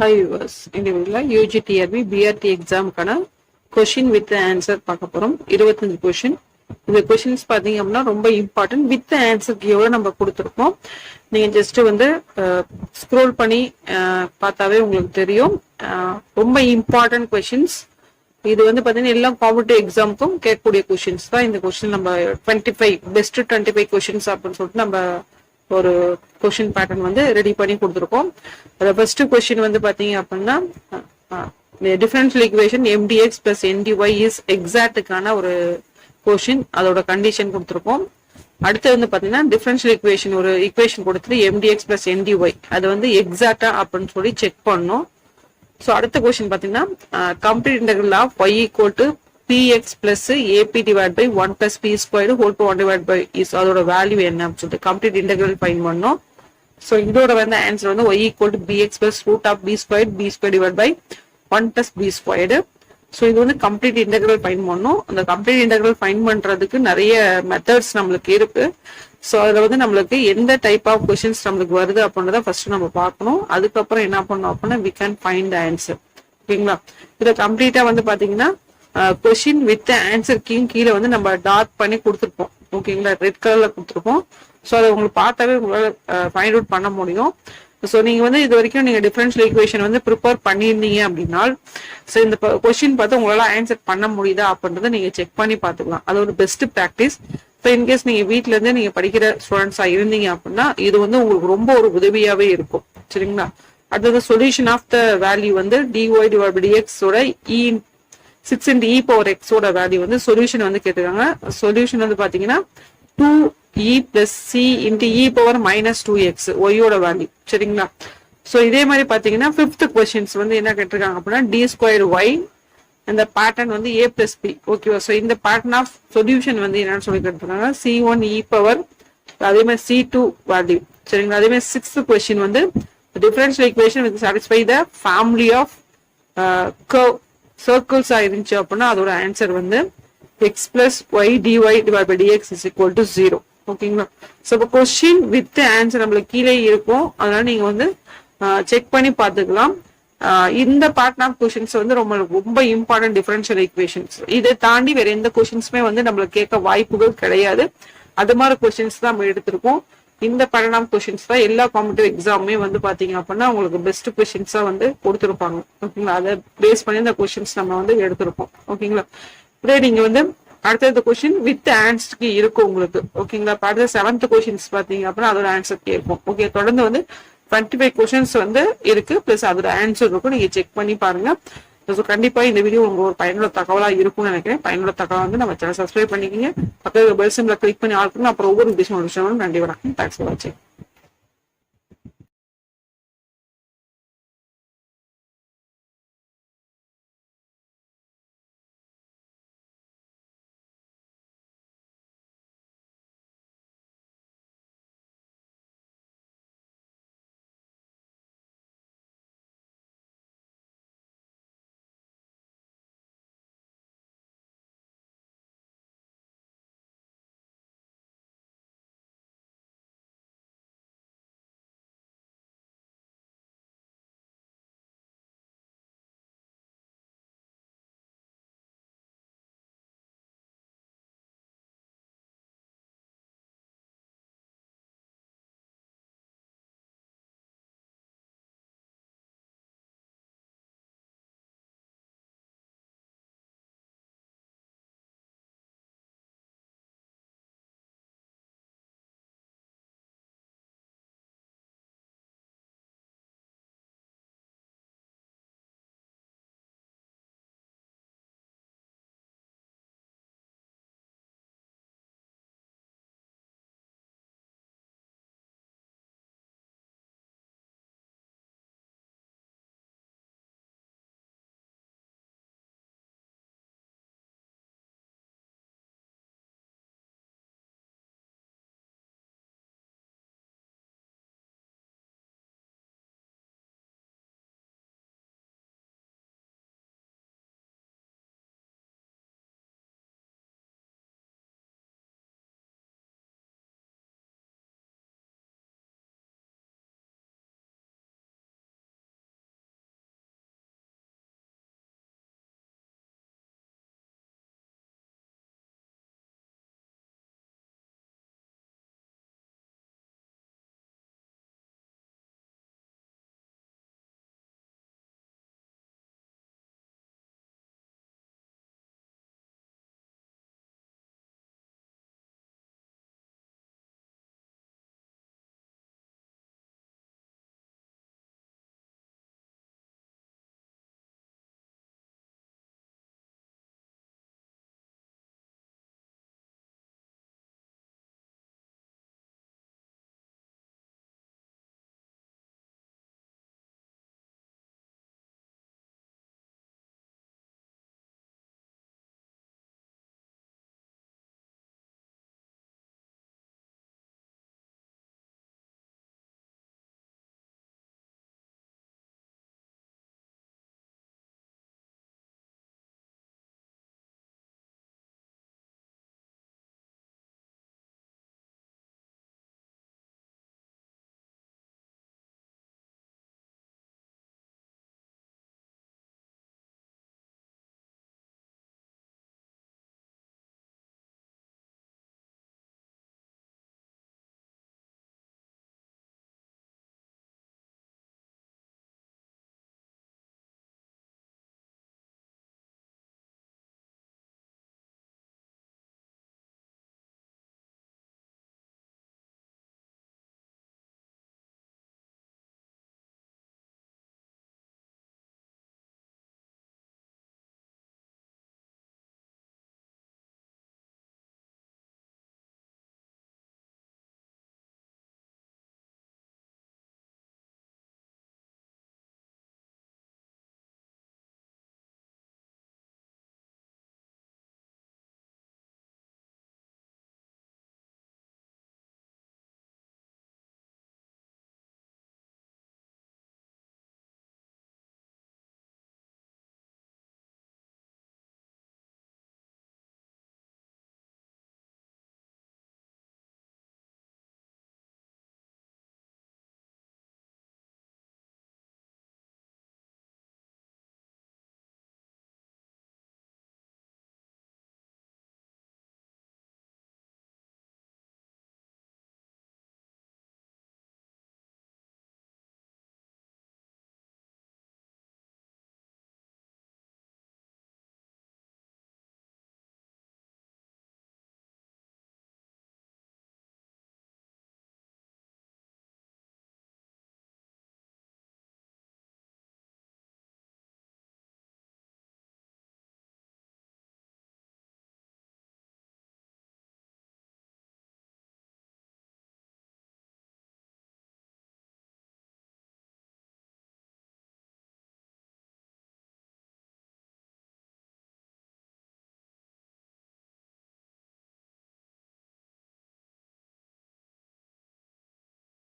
High viewers இந்த UG TRB BRT எக்ஸாமுக்கான question with answer பார்க்க போறோம். இருபத்தஞ்சு கொஷின் இந்த கொஷின்ஸ் பார்த்தீங்க அப்படின்னா ரொம்ப இம்பார்ட்டன்ட் வித் ஆன்சருக்கு எவ்வளோ நம்ம கொடுத்துருக்கோம்? நீங்கள் ஜஸ்ட் வந்து ஸ்க்ரோல் பண்ணி பார்த்தாவே உங்களுக்கு தெரியும். ரொம்ப இம்பார்ட்டன்ட் கொஷின்ஸ் இது வந்து பார்த்தீங்கன்னா எல்லா காம்படிட்டிவ் எக்ஸாமுக்கும் கேட்கக்கூடிய கொஷின்ஸ் தான். இந்த கொஷின் நம்ம twenty five best twenty five questions அப்படின்னு சொல்லிட்டு நம்ம ஒரு கொஷின் பேட்டர்ன் வந்து ரெடி பண்ணி கொடுத்துருக்கோம். அதில் ஃபர்ஸ்ட் கொஷின் வந்து பாத்தீங்க அப்படின்னா differential equation M dx plus N dy is எக்ஸாக்டுக்கான ஒரு கொஷின் அதோட கண்டிஷன் கொடுத்துருக்கோம். அடுத்து வந்து பாத்தீங்கன்னா டிஃபரன்ஷியல் ஈக்குவேஷன் ஒரு ஈக்குவேஷன் கொடுத்துட்டு M dx plus N dy அது வந்து எக்ஸாக்டா அப்படின்னு சொல்லி செக் பண்ணோம். ஸோ அடுத்த கொஸ்டின் பார்த்தீங்கன்னா complete integral of y equal to p x plus a b divide by one plus b square whole to one divide by is அதோட value என்ன அப்படின்னு சொல்லிட்டு கம்ப்ளீட் இன்டெகிரல் ஃபைன் பண்ணோம். ஸோ இதோட வந்து ஆன்சர் வந்து y equal to p x plus root of b square b square divide by one plus b squared so இது வந்து கம்ப்ளீட் இன்டெகிரல் ஃபைன் பண்ணணும் அந்த கம்ப்ளீட் இன்டெகிரல் ஃபைன் பண்ணுறதுக்கு நிறைய மெத்தட்ஸ் நம்மளுக்கு இருக்கு. ஸோ அதில் வந்து நம்மளுக்கு எந்த டைப் ஆஃப் கொஷின்ஸ் நம்மளுக்கு வருது அப்படின்றத ஃபர்ஸ்ட் நம்ம பார்க்கணும். அதுக்கப்புறம் என்ன பண்ணணும் அப்படின்னா வி கேன் ஃபைண்ட் ஆன்சர் ஓகேங்களா? இதுல கம்ப்ளீட்டாக வந்து பார்த்தீங்கன்னா கொஷின் வித் ஆன்சர் கீழ் கீழே வந்து நம்ம டார்க் பண்ணி கொடுத்துருப்போம். ஓகேங்களா ரெட் கலர்ல கொடுத்துருப்போம். ஸோ அதை உங்களுக்கு பார்த்தாவே உங்களால ஃபைண்ட் அவுட் பண்ண முடியும். ஸோ நீங்க வந்து இது வரைக்கும் நீங்க டிஃபரன்ஷியல் ஈக்குவேஷன் வந்து ப்ரிப்பேர் பண்ணியிருந்தீங்க அப்படின்னா ஸோ இந்த கொஸ்டின் பார்த்து உங்களால ஆன்சர் பண்ண முடியுதா அப்படின்றத நீங்க செக் பண்ணி பார்த்துக்கலாம். அது ஒரு பெஸ்ட் ப்ராக்டிஸ் ஸோ இன்கேஸ் நீங்க வீட்ல இருந்து நீங்க படிக்கிற ஸ்டூடெண்ட்ஸா இருந்தீங்க அப்படின்னா இது வந்து உங்களுக்கு ரொம்ப ஒரு உதவியாவே இருக்கும். சரிங்களா? அடுத்தது சொல்யூஷன் ஆஃப் த வேல்யூ வந்து dy டிஎக்ஸோட e six into e power எக்ஸோட வேல்யூ வந்து சொல்யூஷன் வந்து கேட்டிருக்காங்க. சொல்யூஷன் வந்து பாத்தீங்கன்னா two e plus c into e power minus two x ஒய்யோட வேல்யூ சரிங்களா? ஸோ இதே மாதிரி பாத்தீங்கன்னா ஃபிஃப்த் கொஸ்டின்ஸ் வந்து என்ன கேட்டிருக்காங்க அப்படின்னா டி ஸ்கொயர் ஒய் அந்த பேட்டர்ன் வந்து ஏ பிளஸ் பி ஓகேவா ஸோ இந்த பேட்டர்ன் ஆஃப் சொல்யூஷன் வந்து என்னன்னு சொல்லி கேட்டிருக்காங்க. சி ஒன் இ பவர் அதே மாதிரி சி டூ வேல்யூ சரிங்களா? அதே மாதிரி சிக்ஸ்த் கொஸ்டின் வந்து differential equation with satisfy the family of curve circles இருந்துச்சு அப்படின்னா அதோட ஆன்சர் வந்து x plus y d y divide by d x is equal to zero ஓகேங்களா ஸோ இப்போ கொஸ்டின் வித் ஆன்சர் நம்மளுக்கு கீழே இருக்கும். அதனால நீங்க வந்து செக் பண்ணி பார்த்துக்கலாம். இந்த பார்ட் ஆஃப் கொஷின்ஸ் வந்து ரொம்ப ரொம்ப இம்பார்ட்டன்ட் டிஃபரன்ஷியல் ஈக்குவேஷன்ஸ் இதை தாண்டி வேற எந்த கொஷின்ஸுமே வந்து நம்மளுக்கு கேட்க வாய்ப்புகள் கிடையாது. அது மாதிரி கொஷின்ஸ் தான் நம்ம எடுத்திருக்கோம். இந்த பேட்டர்ன் கொஷின்ஸ் தான் எல்லா காம்படிவ் எக்ஸாமுமே வந்து பாத்தீங்க அப்படின்னா உங்களுக்கு பெஸ்ட் கொஷின்ஸா வந்து கொடுத்துருப்பாங்க. ஓகேங்களா அதை பேஸ் பண்ணி இந்த கொஷின்ஸ் நம்ம வந்து எடுத்திருப்போம். ஓகேங்களா இப்படியே நீங்க வந்து அடுத்தது கொஷின் வித் ஆன்சருக்கு இருக்கும் உங்களுக்கு. ஓகேங்களா அடுத்த செவன்த் கொஷின்ஸ் பாத்தீங்க அப்படின்னா அதோட ஆன்சர் கேட்போம். ஓகே தொடர்ந்து வந்து டுவெண்ட்டி ஃபைவ் கொஷின்ஸ் வந்து இருக்கு. பிளஸ் அதோட ஆன்சர் இருக்கும். நீங்க செக் பண்ணி பாருங்க. ஸோ கண்டிப்பாக இந்த வீடியோ உங்களுக்கு ஒரு பயனுள்ள தகவலாக இருக்கும்னு நினைக்கிறேன். பயனுள்ள தகவல் வந்து நம்ம சேனல் சப்ஸ்கிரைப் பண்ணிக்கிங்க. பக்கத்தில் பெல் சிம்ல கிளிக் பண்ணி ஆள் அப்புறம் ஒவ்வொரு விஷயம் விஷயம் நன்றி வணக்கம் தேங்க்ஸ் ஃபார் வாட்சிங்